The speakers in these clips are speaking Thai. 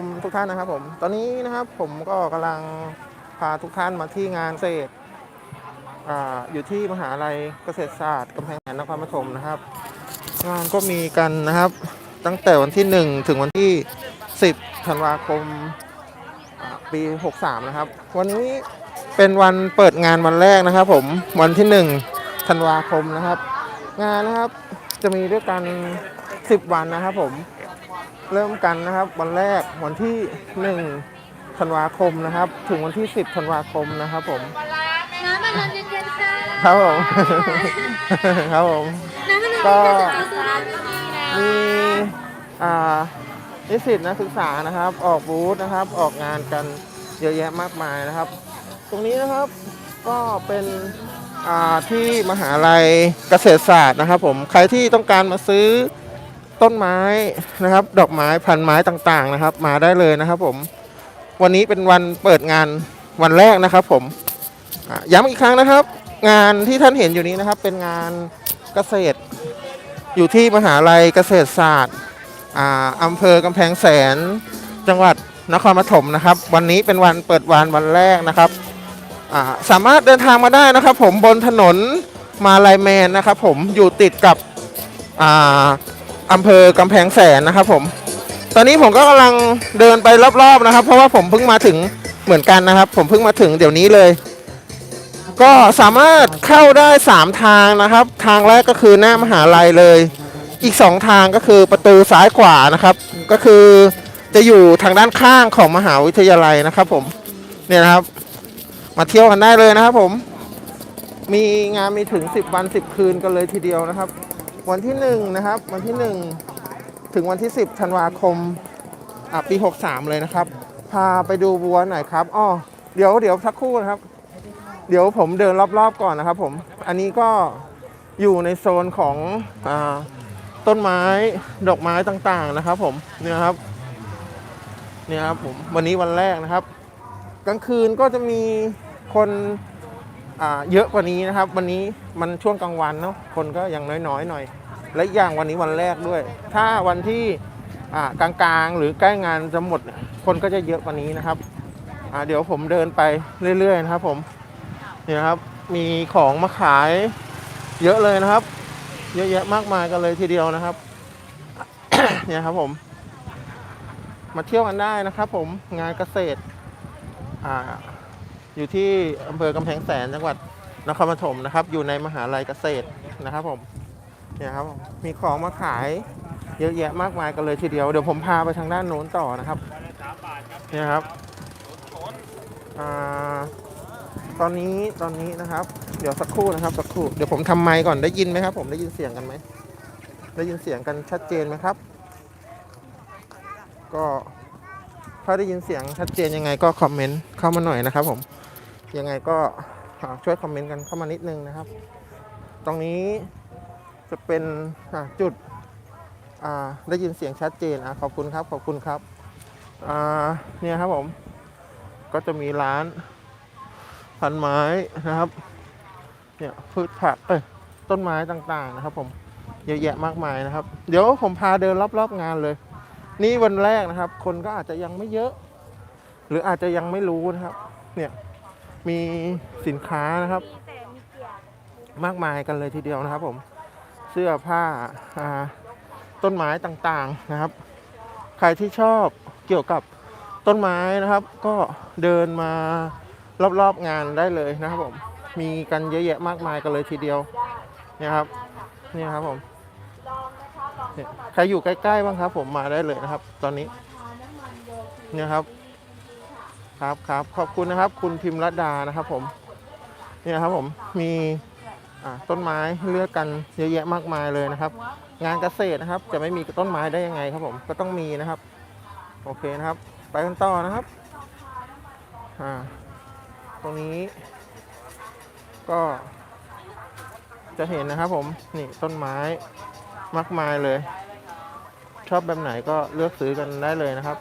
ผมทุกท่านนะครับผม ตอนนี้นะครับผมก็กำลังพาทุกท่านมาที่งานเศษออยู่ที่มหาลัยเกษตรศาสตร์กำแพงแสนนครปฐมนะครับ งานก็มีกันนะครับ ตั้งแต่วันที่ 1 ถึงวันที่ 10ธันวาคมปี 63 นะครับ วันนี้เป็นวันเปิดงานวันแรกนะครับ ผมวันที่ 1 ธันวาคมนะครับ งานนะครับจะมีด้วยกัน 10 วันนะครับผม เริ่มกันนะครับ วันแรกวันที่1ธันวาคมนะครับ ถึงวันที่ 10ธันวาคมนะครับผมน้ำมันเย็นๆค่ะครับผมครับผมน้ำมันเย็นๆก็จะซื้อได้ไม่มีนะมีอ่านิสิตนักศึกษานะครับ ออกบูธนะครับ ออกงานกันเยอะแยะมากมายนะครับ ตรงนี้นะครับก็เป็นอ่าที่มหาลัยเกษตรศาสตร์นะครับ ผมใครที่ต้องการมาซื้อ ต้นไม้นะครับ ดอกไม้พันไม้ต่างๆนะครับ มาได้เลยนะครับ ผม วันนี้เป็นวันเปิดงานวันแรกนะครับ ผมย้ำอีกครั้งนะครับ งานที่ท่านเห็นอยู่นี้นะครับ เป็นงานเกษตร อยู่ที่มหาลัยเกษตรศาสตร์อำเภอกำแพงแสนจังหวัดนครปฐมนะครับ วันนี้เป็นวันเปิดวานวันแรกนะครับสามารถเดินทางมาได้นะครับ ผมบนถนนมาลายแมนนะครับ ผมอยู่ติดกับ อ่าอำเภอกำแพงแสนนะครับผม ตอนนี้ผมก็กำลังเดินไปรอบๆนะครับ เพราะว่าผมเพิ่งมาถึงเหมือนกันนะครับ ผมเพิ่งมาถึงเดี๋ยวนี้เลย ก็สามารถเข้าได้ 3 ทางนะครับ ทางแรกก็คือหน้ามหาลัยเลย อีก 2 ทางก็คือประตูซ้ายขวานะครับ ก็คือจะอยู่ทางด้านข้างของมหาวิทยาลัยนะครับ ผมเนี่ยนะครับ มาเที่ยวกันได้เลยนะครับ ผมมีงานมีถึง 10 วัน 10 คืนกันเลยทีเดียวนะครับ วันที่1นะครับวันที่ 1 ถึงวันที่ 10ธันวาคมอะปี 63 เลยนะครับ พาไปดูบัวหน่อยครับอ้อเดี๋ยวเดี๋ยวสักครู่นะครับ เดี๋ยวผมเดินรอบๆก่อนนะครับผมอันนี้ก็อยู่ในโซนของอต้นไม้ดอกไม้ต่างๆนะครับ ผมเนี่ยครับเนี่ยครับผมวันนี้วันแรกนะครับ กลางคืนก็จะมีคนเยอะกว่านี้นะครับ วันนี้มันช่วงกลางวันเนาะคนก็ยังน้อยๆหน่อย และอย่างวันนี้วันแรกด้วย ถ้าวันที่กลางๆ หรือใกล้งานจะหมดคนก็จะเยอะกว่านี้นะครับเดี๋ยวผมเดินไปเรื่อยๆนะครับ ผมนี่นะครับมีของมาขายเยอะเลยนะครับ เยอะแยะมากมายกันเลยทีเดียวนะครับเนี่ยครับผม มาเที่ยวกันได้นะครับ ผมงานเกษตรอ่าอยู่ที่อำเภอกำแพงแสนจังหวัดนครปฐมนะครับ อยู่ในมหาลัยเกษตรนะครับผม เนี่ยครับมีของมาขายเยอะแยะมากมายกันเลยทีเดียวเดี๋ยวผมพาไปทางด้านโน้นต่อนะครับเนี่ยครับอตอนนี้ตอนนี้นะครับ เดี๋ยวสักครู่นะครับสักครู่เดี๋ยวผมทำไมก่อนได้ยินไหมครับ ผมได้ยินเสียงกันไหมได้ยินเสียงกันชัดเจนไหมครับ ก็ถ้าได้ยินเสียงชัดเจนยังไงก็คอมเมนต์เข้ามาหน่อยนะครับ ผมยังไงก็ช่วยคอมเมนต์กันเข้ามานิดนึงนะครับ ตรงนี้ จะเป็นจุดได้ยินเสียงชัดเจนอขอบคุณครับขอบคุณครับเนี่ยครับผมก็จะมีร้านพันไม้นะครับเนี่ยพืชผักเอ้ยต้นไม้ต่างๆนะครับ ผมเยอะแยะมากมายนะครับ เดี๋ยวผมพาเดินรอบๆงานเลย นี่วันแรกนะครับ คนก็อาจจะยังไม่เยอะ หรืออาจจะยังไม่รู้นะครับ เนี่ยมีสินค้านะครับ มากมายกันเลยทีเดียวนะครับผม เสื้อผ้าต้นไม้ต่างๆนะครับ ใครที่ชอบเกี่ยวกับต้นไม้นะครับ ก็เดินมารอบๆงานได้เลยนะครับผมมีกันเยอะแยะมากมายกันเลยทีเดียวนี่ครับนี่ครับผมใครอยู่ใกล้ๆบ้างครับ ผมมาได้เลยนะครับ ตอนนี้เนี่ยครับ ครับครับขอบคุณนะครับ คุณพิมพ์รัตดานะครับ ผมเนี่ยครับผมมี ต้นไม้เลือกกันเยอะแยะมากมายเลยนะครับ งานเกษตรนะครับ จะไม่มีต้นไม้ได้ยังไงครับผมก็ต้องมีนะครับ โอเคนะครับ ไปกันต่อนะครับอ่าตรงนี้ ก็ จะเห็นนะครับผมนี่ต้นไม้มากมายเลย ชอบแบบไหนก็เลือกซื้อกันได้เลยนะครับ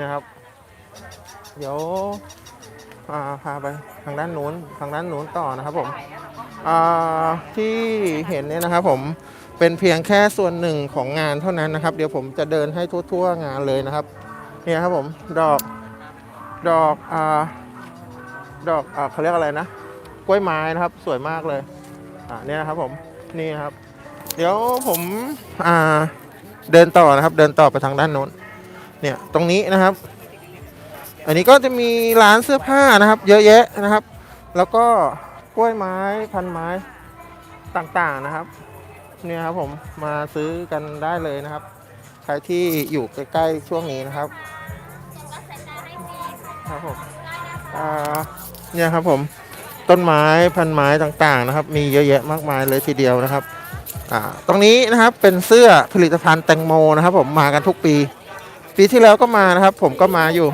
นะครับ เดี๋ยวอ่าพาไปทางด้านนู้นทางด้านนู้นต่อนะครับผม ที่เห็นเนี่ยนะครับผมเป็นเพียงแค่ส่วนหนึ่งของงานเท่านั้นนะครับ เดี๋ยวผมจะเดินให้ทั่วๆงานเลยนะครับเนี่ยครับผมดอกดอกอ่าดอกอ่าเขาเรียกอะไรนะกล้วยไม้นะครับ สวยมากเลยอ่าเนี่ยนะครับผมนี่ครับ เดี๋ยวผมอ่าเดินต่อนะครับ เดินต่อไปทางด้านโน้นเนี่ยตรงนี้นะครับ อันนี้ก็จะมีร้านเสื้อผ้านะครับ เยอะแยะนะครับ แล้วก็ กล้วยไม้พันไม้ต่างๆนะครับ เนี่ยครับผมมาซื้อกันได้เลยนะครับ ใครที่อยู่ใกล้ๆช่วงนี้นะครับครับผมเนี่ยครับผมต้นไม้พันไม้ต่างๆนะครับ มีเยอะแยะมากมายเลยทีเดียวนะครับตรงนี้นะครับเป็นเสื้อผลิตภัณฑ์แตงโมนะครับ ผมมากันทุกปี ปีที่แล้วก็มานะครับ ผมก็มาอยู่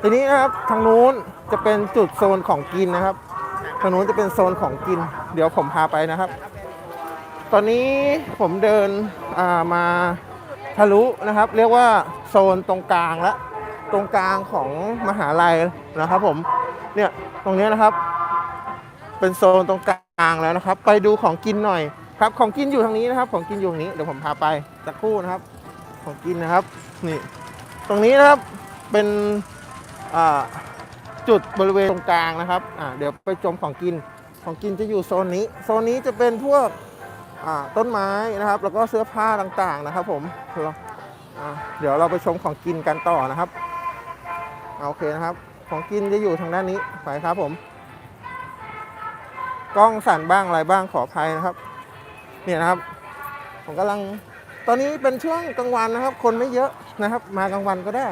ทีนี้นะครับทางนู้นจะเป็นจุดโซนของกินนะครับ ทางนู้นจะเป็นโซนของกิน เดี๋ยวผมพาไปนะครับ ตอนนี้ผมเดินามาทะลุนะครับ เรียกว่าโซนตรงกลางแล้วตรงกลางของมหาลัยนะครับ ผมเนี่ยตรงนี้นะครับ เป็นโซนตรงกลางแล้วนะครับ ไปดูของกินหน่อยครับ ของกินอยู่ทางนี้นะครับ ของกินอยู่ทางนี้เดี๋ยวผมพาไปสักครู่นะครับ ของกินนะครับนี่ ตรงนี้นะครับเป็นอ่า จุดบริเวณตรงกลางนะครับอ่าเดี๋ยวไปชมของกินของกินจะอยู่โซนนี้ โซนนี้จะเป็นพวกอ่าต้นไม้นะครับ แล้วก็เสื้อผ้าต่างๆนะครับ ผมเราอ่าเดี๋ยวเราไปชมของกินกันต่อนะครับโอเคนะครับ ของกินจะอยู่ทางด้านนี้ไปครับผม กล้องสั่นบ้างอะไรบ้างขออภัยนะครับ เนี่ยนะครับ ผมกำลังตอนนี้เป็นช่วงกลางวันนะครับ คนไม่เยอะนะครับ มากลางวันก็ได้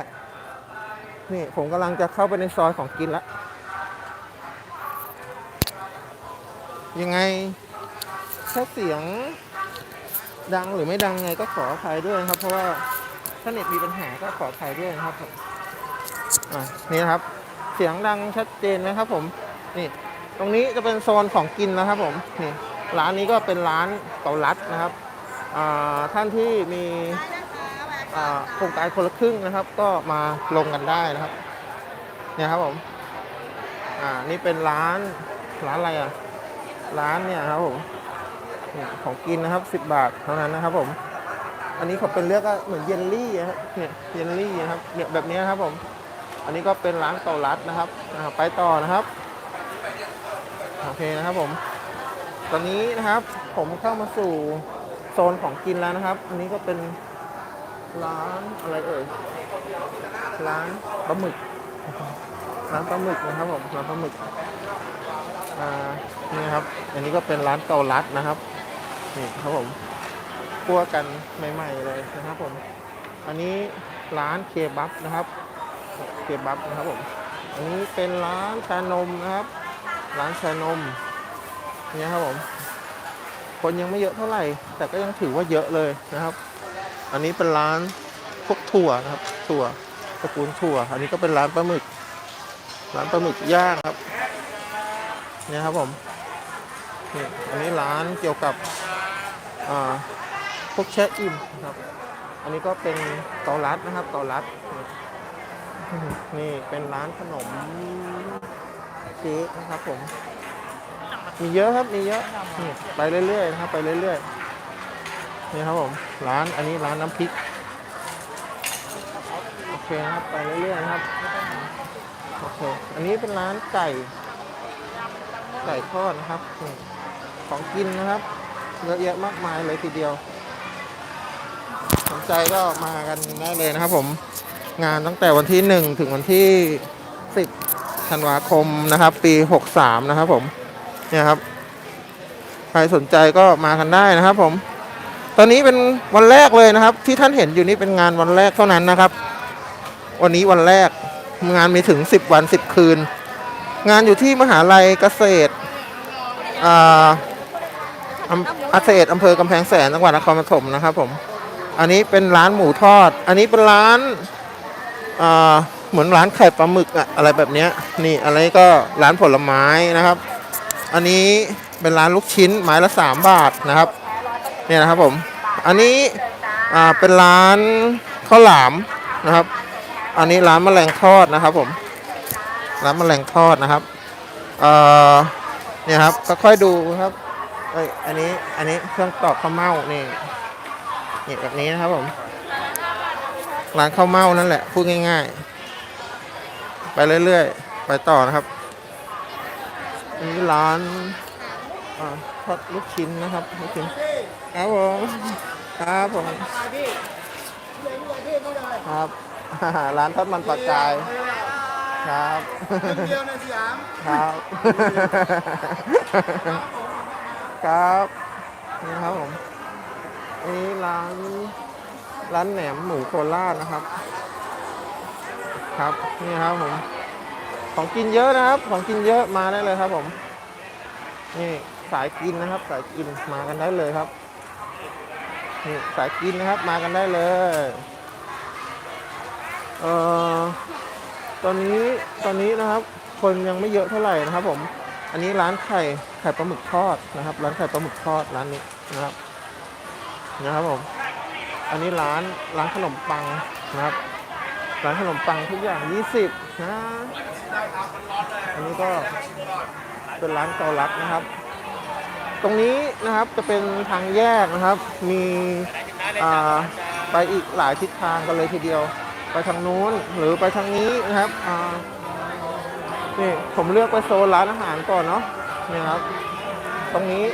นี่ผมกำลังจะเข้าไปในซอยของกินแล้วยังไงถ้าเสียงดังหรือไม่ดังไงก็ขออภัยด้วยนะครับ เพราะว่าถ้าเน็ตมีปัญหาก็ขออภัยด้วยนะครับผมอะนี่นะครับ เสียงดังชัดเจนไหมครับ ผมนี่ ตรงนี้จะเป็นโซนของกินนะครับ ผมนี่ร้านนี้ก็เป็นร้านเกาลัดนะครับอ่าท่านที่มี โครงการคนละครึ่งนะครับ ก็มาลงกันได้นะครับ เนี่ยครับผมอ่านี่เป็นร้านร้านอะไรอะ ร้านเนี่ยครับผมเนี่ยของกินนะครับ 10 บาทเท่านั้นนะครับ ผม อันนี้เขาเป็นเรียกว่าเหมือนเยลลี่อะครับเนี่ยเยลลี่นะครับเนี่ยแบบนี้ครับผม อันนี้ก็เป็นร้านเกาลัดนะครับไปต่อนะครับโอเคนะครับผม ตอนนี้นะครับผมเข้ามาสู่โซนของกินแล้วนะครับ อันนี้ก็เป็น ร้านอะไรเอ่ยร้านปลาหมึกร้านปลาหมึกนะครับผมร้านปลาหมึกอ่านี่ครับ อันนี้ก็เป็นร้านเกาลัดนะครับนี่ครับผมคั่วกันใหม่ๆเลยนะครับผม อันนี้ร้านเคบับนะครับเคบับนะครับผมอันนี้เป็นร้านชานมนะครับ ร้านชานมเนี่ยครับผมคนยังไม่เยอะเท่าไหร่ แต่ก็ยังถือว่าเยอะเลยนะครับ อันนี้เป็นร้านพวกถั่วนะครับ ถั่วตระกูลถั่ว อันนี้ก็เป็นร้านปลาหมึก ร้านปลาหมึกย่างครับ เนี่ยครับผมนี่อันนี้ร้านเกี่ยวกับอ่าพวกแช่อิ่มนะครับ อันนี้ก็เป็นเกาลัดนะครับเกาลัด นี่เป็นร้านขนมเค้กนะครับผม มีเยอะครับ มีเยอะ ไปเรื่อยๆนะครับ ไปเรื่อยๆ นี่ครับผมร้านอันนี้ร้านน้ำพริกโอเคครับไปเรื่อยๆนะครับโอเคอันนี้เป็นร้านไก่ไก่ทอดนะครับของกินนะครับเยอะแยะมากมายเลยทีเดียว สนใจก็มากันได้เลยนะครับผมงานตั้งแต่วันที่ 1 ถึงวันที่ 10ธันวาคมนะครับ ปี 63 นะครับผมเนี่ยครับ ใครสนใจก็มากันได้นะครับผม ตอนนี้เป็นวันแรกเลยนะครับ ที่ท่านเห็นอยู่นี่เป็นงานวันแรกเท่านั้นนะครับ วันนี้วันแรกงานมีถึง 10 วัน 10 คืน งานอยู่ที่มหาลัยเกษตรอาอำเกษตรอำเภอกำแพงแสนจังหวัดนครปฐมนะครับผมอันนี้เป็นร้านหมูทอด อันนี้เป็นร้านอ่าเหมือนร้านไข่ปลาหมึกอะอะไรแบบนี้นี่อะไรก็ร้านผลไม้นะครับ อันนี้เป็นร้านลูกชิ้นไม้ละสามบาทนะครับ เนี่ยนะครับผม อันนี้อ่าเป็นร้านข้าวหลามนะครับ อันนี้ร้านแมลงทอดนะครับผมร้านแมลงทอดนะครับเอ่อเนี่ยครับค่อยๆดูครับเอ้ยอันนี้อันนี้เครื่องตอกข้าวเม่านี่นี่แบบนี้นะครับผมร้านข้าวเม่านั่นแหละพูดง่ายๆ ไปเรื่อยๆ ไปต่อนะครับอันนี้ร้านอ่าทอดลูกชิ้นนะครับลูกชิ้น ครับผมครับผมครับร้านทอดมันปลากายครับเดียวในสยามครับ ครับนี่ครับผมนนี้ร้านร้านแหนมหมูโคราชนะครับ ครับนี่ครับผมของกินเยอะนะครับ ของกินเยอะมาได้เลยครับผม นี่สายกินนะครับ สายกินมากันได้เลยครับ นี่สายกินนะครับมากันได้เลยเอ่อตอนนี้ตอนนี้นะครับ คนยังไม่เยอะเท่าไหร่นะครับผม อันนี้ร้านไข่ไข่ปลาหมึกทอดนะครับ ร้านไข่ปลาหมึกทอดร้านนี้นะครับนะครับผม อันนี้ร้านร้านขนมปังนะครับร้านขนมปังทุกอย่าง 20นะ อันนี้ก็เป็นร้านเกาลัดนะครับ ตรงนี้นะครับจะเป็นทางแยกนะครับ มีไปอีกหลายทิศทางกันเลยทีเดียว ไปทางนู้นหรือไปทางนี้นะครับนี่ผมเลือกไปโซนร้านอาหารก่อนเนาะนี่ครับ ตรงนี้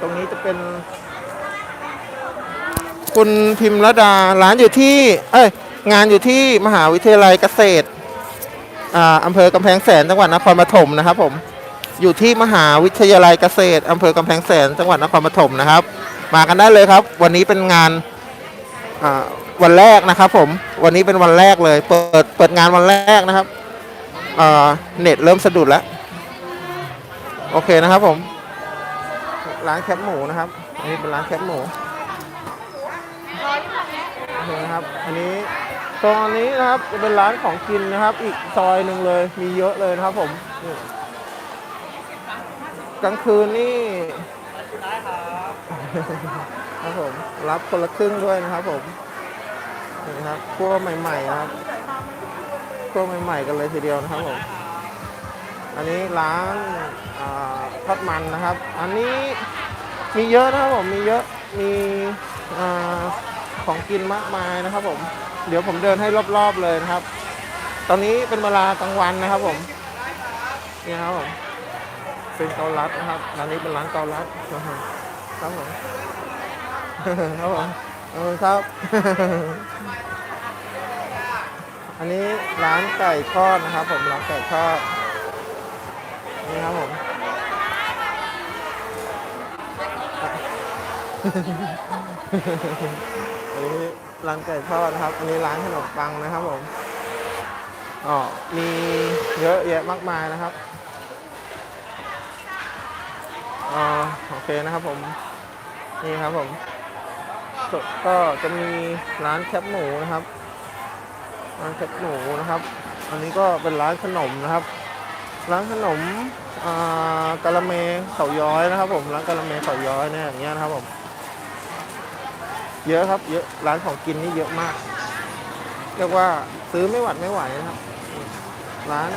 ตรงนี้จะเป็น คุณพิมระดาร้านอยู่ที่ เอ้ยงานอยู่ที่มหาวิทยาลัยเกษตรอ่าอำเภอกำแพงแสนจังหวัดนครปฐมนะครับผม อยู่ที่มหาวิทยาลัยเกษตรอำเภอกำแพงแสนจังหวัดนครปฐมนะครับ มากันได้เลยครับ วันนี้เป็นงานวันแรกนะครับ ผมวันนี้เป็นวันแรกเลย เปิดเปิดงานวันแรกนะครับเน็ตเริ่มสะดุดแล้วโอเคนะครับผมร้านแคปหมูนะครับอันนี้เป็นร้านแคปหมูโอเคนะครับ อันนี้ตรงนี้นะครับจะเป็นร้านของกินนะครับ อีกซอยหนึ่งเลยมีเยอะเลยนะครับผมนี่ กลางคืนนี่ครับผมรับคนละครึ่งด้วยนะครับผมนี่ครับพวกใหม่ๆนะครับพวกใหม่ๆกันเลยทีเดียวนะครับผมอันนี้ร้านทอดมันนะครับ อันนี้มีเยอะนะครับผมมีเยอะมีอของกินมากมายนะครับผม เดี๋ยวผมเดินให้รอบๆเลยนะครับ ตอนนี้เป็นเวลากลางวันนะครับผมนี่ครับผม เป็นเกาลัดนะครับร้านนี้เป็นร้านเกาลัดครับครับผมครับผมเออครับ อันนี้ร้านไก่ทอดนะครับ ผมร้านไก่ทอดนี่ครับผมอันนี้ร้านไก่ทอดนะครับ อันนี้ร้านขนมปังนะครับผมอ๋อมีเยอะแยะมากมายนะครับ อ๋อโอเคนะครับผม นี่ครับผม ก็จะมีร้านแคบหมูนะครับ ร้านแคบหมูนะครับ อันนี้ก็เป็นร้านขนมนะครับ ร้านขนมกะละเมเขาย้อยนะครับ ผม ร้านกะละเมเขาย้อยเนี่ยอย่างเงี้ยนะครับผม เยอะครับ เยอะ ร้านของกินนี่เยอะมาก เรียกว่าซื้อไม่หวัดไม่ไหวนะครับ ร้าน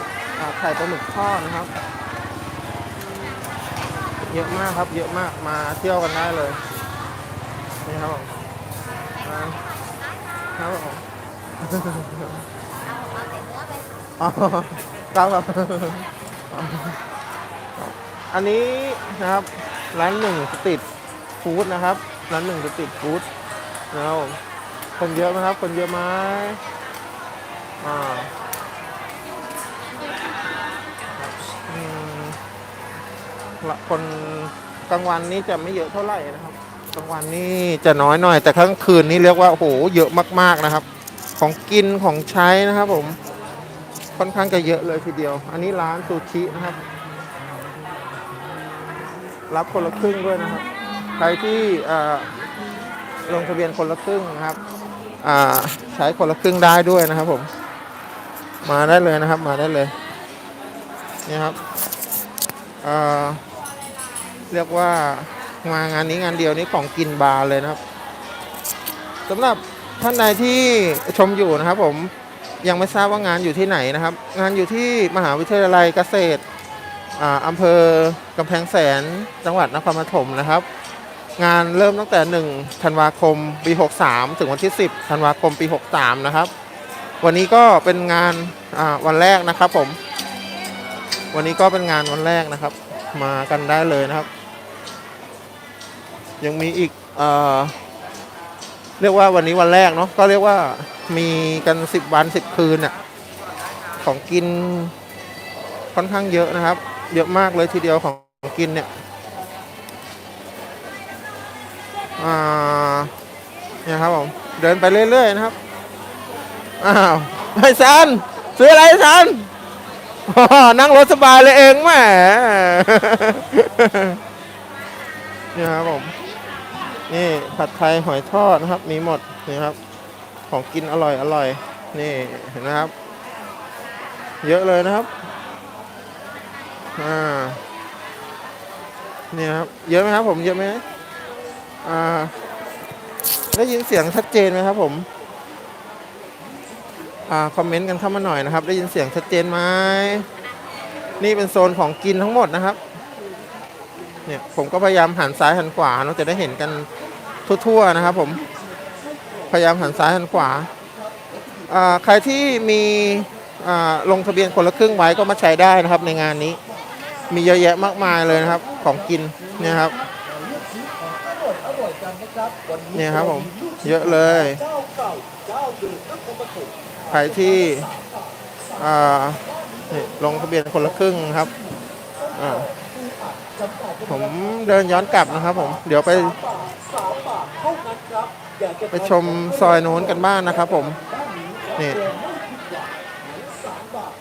ไข่ปลาหมึกทอดนะครับ เยอะมากครับ เยอะมากมาเที่ยวกันได้เลยนี่ครับผมมาครับผมอ๋อครับครับอันนี้นะครับร้านหนึ่งสตรีทฟู้ดนะครับร้านหนึ่งสตรีทฟู้ดนะครับคนเยอะไหมครับ คนเยอะไหมอ่า คนกลางวันนี้จะไม่เยอะเท่าไหร่นะครับกลางวันนี่จะน้อยหน่อย แต่กลางคืนนี่เรียกว่าโอ้โหเยอะมากๆนะครับ ของกินของใช้นะครับ ผม ค่อนข้างจะเยอะเลยทีเดียว อันนี้ร้านซูชินะครับ รับคนละครึ่งด้วยนะครับ ใครที่ลงทะเบียนคนละครึ่งนะครับใช้คนละครึ่งได้ด้วยนะครับ ผม มาได้เลยนะครับ มาได้เลยนี่ครับเอ่อ เรียกว่ามางานนี้งานเดียวนี้ของกินบาร์เลยนะครับสำหรับท่านใดที่ชมอยู่นะครับ ผมยังไม่ทราบว่างานอยู่ที่ไหนนะครับ งานอยู่ที่มหาวิทยาลัยเกษตรอำเภอกำแพงแสนจังหวัดนครปฐมนะครับ งานเริ่มตั้งแต่ 1 ธันวาคมปี 63 ถึงวันที่ 10 ธันวาคมปี 63 นะครับ วันนี้ก็เป็นงานวันแรกนะครับผม วันนี้ก็เป็นงานวันแรกนะครับ มากันได้เลยนะครับ ยังมีอีกเอ่อเรียกว่าวันนี้วันแรกเนาะก็เรียกว่ามีกัน 10 วัน 10 คืนน่ะของกินค่อนข้างเยอะนะครับ เยอะมากเลยทีเดียวของกินเนี่ยอ่าเนี่ยครับผมเดินไปเรื่อยๆนะครับอ้าวไอ้ซันซื้ออะไรไอซันนั่งรถสบายเลยเองแหมเนี่ยครับผม นี่ผัดไทยหอยทอดนะครับ มีหมดนี่ครับ ของกินอร่อยอร่อยนี่เห็นไหมครับ เยอะเลยนะครับอ่านี่ครับ เยอะไหมครับ ผมเยอะไหมอ่าได้ยินเสียงชัดเจนไหมครับ ผมอ่าคอมเมนต์กันเข้ามาหน่อยนะครับ ได้ยินเสียงชัดเจนไหมนี่เป็นโซนของกินทั้งหมดนะครับ เนี่ยผมก็พยายามหันซ้ายหันขวาเนาจะได้เห็นกันทั่วๆนะครับ ผมพยายามหันซ้ายหันขวาใครที่มีลงทะเบียนคนละครึ่งไว้ก็มาใช้ได้นะครับ ในงานนี้ มีเยอะแยะมากมายเลยนะครับ ของกินเนี่ยครับเนี่ยครับผมเยอะเลยใครที่ลงทะเบียนคนละครึ่งครับอ่า ผมเดินย้อนกลับนะครับผม เดี๋ยวไปไปชมซอยโน้นกันบ้างนะครับผม นี่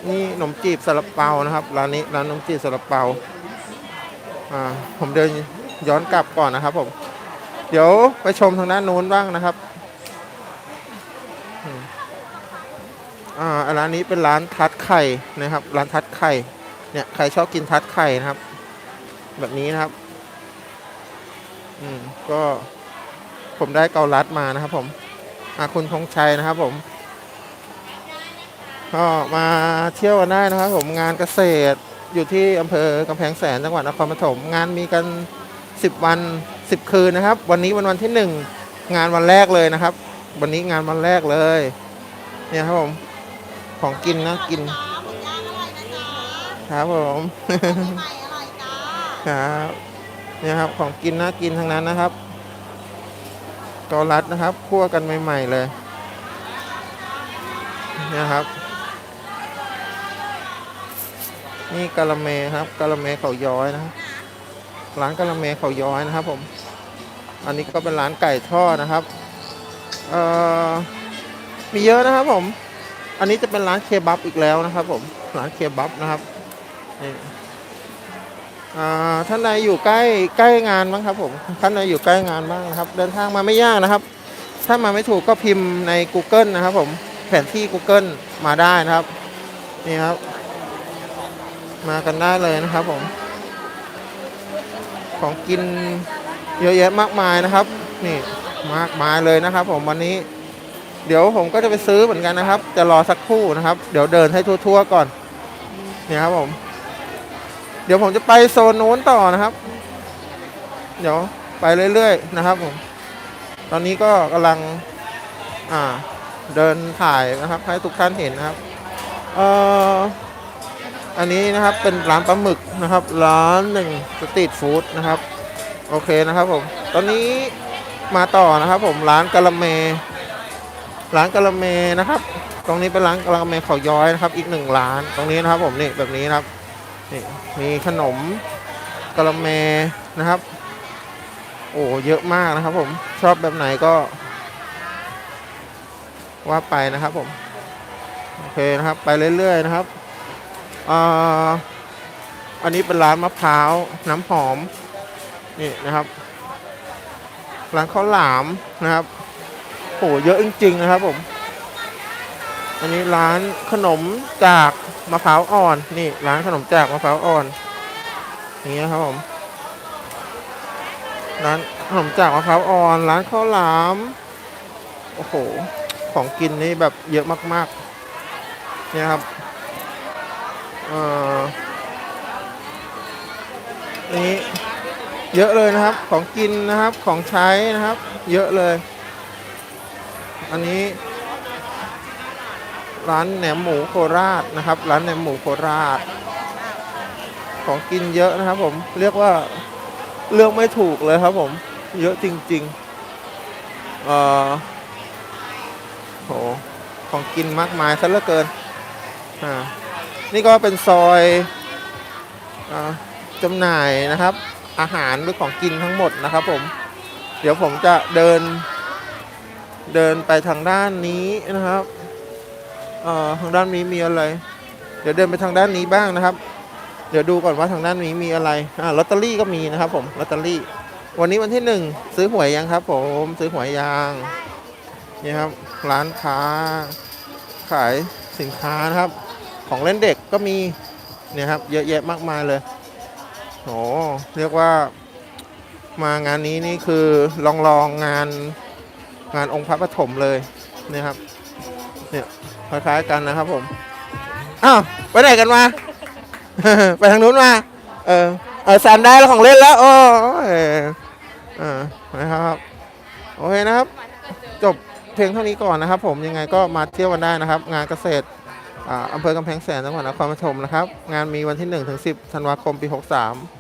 นี่ขนมจีบซาลาเปานะครับร้านนี้ร้านขนมจีบซาลาเปาอ่าผมเดินย้อนกลับก่อนนะครับผม เดี๋ยวไปชมทางด้านโน้นบ้างนะครับอ่าร้านนี้เป็นร้านทัดไข่นะครับ ร้านทัดไข่เนี่ยใครชอบกินทัดไข่นะครับ แบบนี้นะครับ อืมก็ผมได้เกาลัดมานะครับ ผมอาคุณธงชัยนะครับ ผม ก็มาเที่ยวกันได้นะครับ ผมงานเกษตรอยู่ที่อำเภอกำแพงแสนจังหวัดนครปฐมงานมีกัน 10 วัน 10 คืนนะครับ วันนี้วันวันที่ 1 งานวันแรกเลยนะครับ วันนี้งานวันแรกเลย เนี่ยครับผม ของกินนะกิน ครับผม ครับเนี่ยครับของกินน่ากินทั้งนั้นนะครับเกาลัดนะครับคั่วกันใหม่ ๆ เลยเนี่ยครับ นี่กะละเมครับกะละเมเขาย้อยนะครับร้านกะละเมเขาย้อยนะครับ ผม อันนี้ก็เป็นร้านไก่ทอดนะครับเอ่อมีเยอะนะครับผม อันนี้จะเป็นร้านเคบับอีกแล้วนะครับ ผมร้านเคบับนะครับนี่ ท่านใดอยู่ใกล้ใกล้งานบ้างครับผมท่านใดอยู่ใกล้งานบ้างนะครับ เดินทางมาไม่ยากนะครับ ถ้ามาไม่ถูกก็พิมพ์ใน Google นะครับ ผมแผนที่ Google มาได้นะครับนี่ครับ มากันได้เลยนะครับผม ของกินเยอะแยะมากมายนะครับ นี่มากมายเลยนะครับ ผมวันนี้ เดี๋ยวผมก็จะไปซื้อเหมือนกันนะครับ จะรอสักครู่นะครับ เดี๋ยวเดินให้ทั่วๆก่อนนี่ครับผม เดี๋ยวผมจะไปโซนโน้นต่อนะครับ เดี๋ยวไปเรื่อยๆนะครับผมตอนนี้ก็กำลังอ่าเดินถ่ายนะครับ ให้ทุกท่านเห็นนะครับเอ่ออันนี้นะครับเป็นร้านปลาหมึกนะครับ ร้านหนึ่งสตรีทฟู้ดนะครับ โอเคนะครับผมตอนนี้มาต่อนะครับผมร้านกะละเม ร้านกะละเมนะครับ ตรงนี้เป็นร้านกะละเมเขาย้อยนะครับ อีกหนึ่งร้านตรงนี้นะครับผมนี่แบบนี้นะครับ นี่มีขนมกะละเมนะครับ โอ้เยอะมากนะครับผมชอบแบบไหนก็ว่าไปนะครับผม โอเคนะครับ ไปเรื่อยๆนะครับอ่าอันนี้เป็นร้านมะพร้าวน้ำหอม นี่นะครับ ร้านข้าวหลามนะครับโหเยอะจริงๆนะครับผม อันนี้ร้านขนมจาก มะพร้าวอ่อนนี่ร้านขนมจากมะพร้าวอ่อนอย่างนี้นะครับผมร้านขนมจากมะพร้าวอ่อน ร้านข้าวหลามโอ้โหของกินนี่แบบเยอะมากๆเนี่ยครับเอ่อนนี้เยอะเลยนะครับของกินนะครับของใช้นะครับ เยอะเลย อันนี้ ร้านแหนมหมูโคราชนะครับ ร้านแหนมหมูโคราช ของกินเยอะนะครับ ผมเรียกว่าเลือกไม่ถูกเลยครับ ผม เยอะจริงๆเออโหของกินมากมายซะเหลือเกินอ่านี่ก็เป็นซอยอจำหน่ายนะครับ อาหารหรือของกินทั้งหมดนะครับ ผม เดี๋ยวผมจะเดิน เดินไปทางด้านนี้นะครับ อ่อทางด้านนี้มีอะไร เดี๋ยวเดินไปทางด้านนี้บ้างนะครับ เดี๋ยวดูก่อนว่าทางด้านนี้มีอะไรอ่าลอตเตอรี่ก็มีนะครับ ผมลอตเตอรี่ วันนี้วันที่หนึ่งซื้อหวยยังครับ ผมซื้อหวยยังนี่ครับ ร้านค้า ขายสินค้านะครับ ของเล่นเด็กก็มีเนี่ยครับ เยอะแยะมากมายเลยโหเรียกว่ามางานนี้นี่คือลองลองงานงานองค์พระปฐมเลยเนี่ยครับเนี่ย คล้ายๆกันนะครับผมอ้าวไปไหนกันมา ไปทางนู้นมาเออเออสันได้แล้วของเล่นแล้วโอ้ยเออนะครับโอเคนะครับ จบเพียงเท่านี้ก่อนนะครับ ผมยังไงก็มาเที่ยวกันได้นะครับ งานเกษตรอ่าอำเภอกำแพงแสนจังหวัดนครปฐมนะครับ งานมีวันที่1ถึง10ธันวาคมปี 63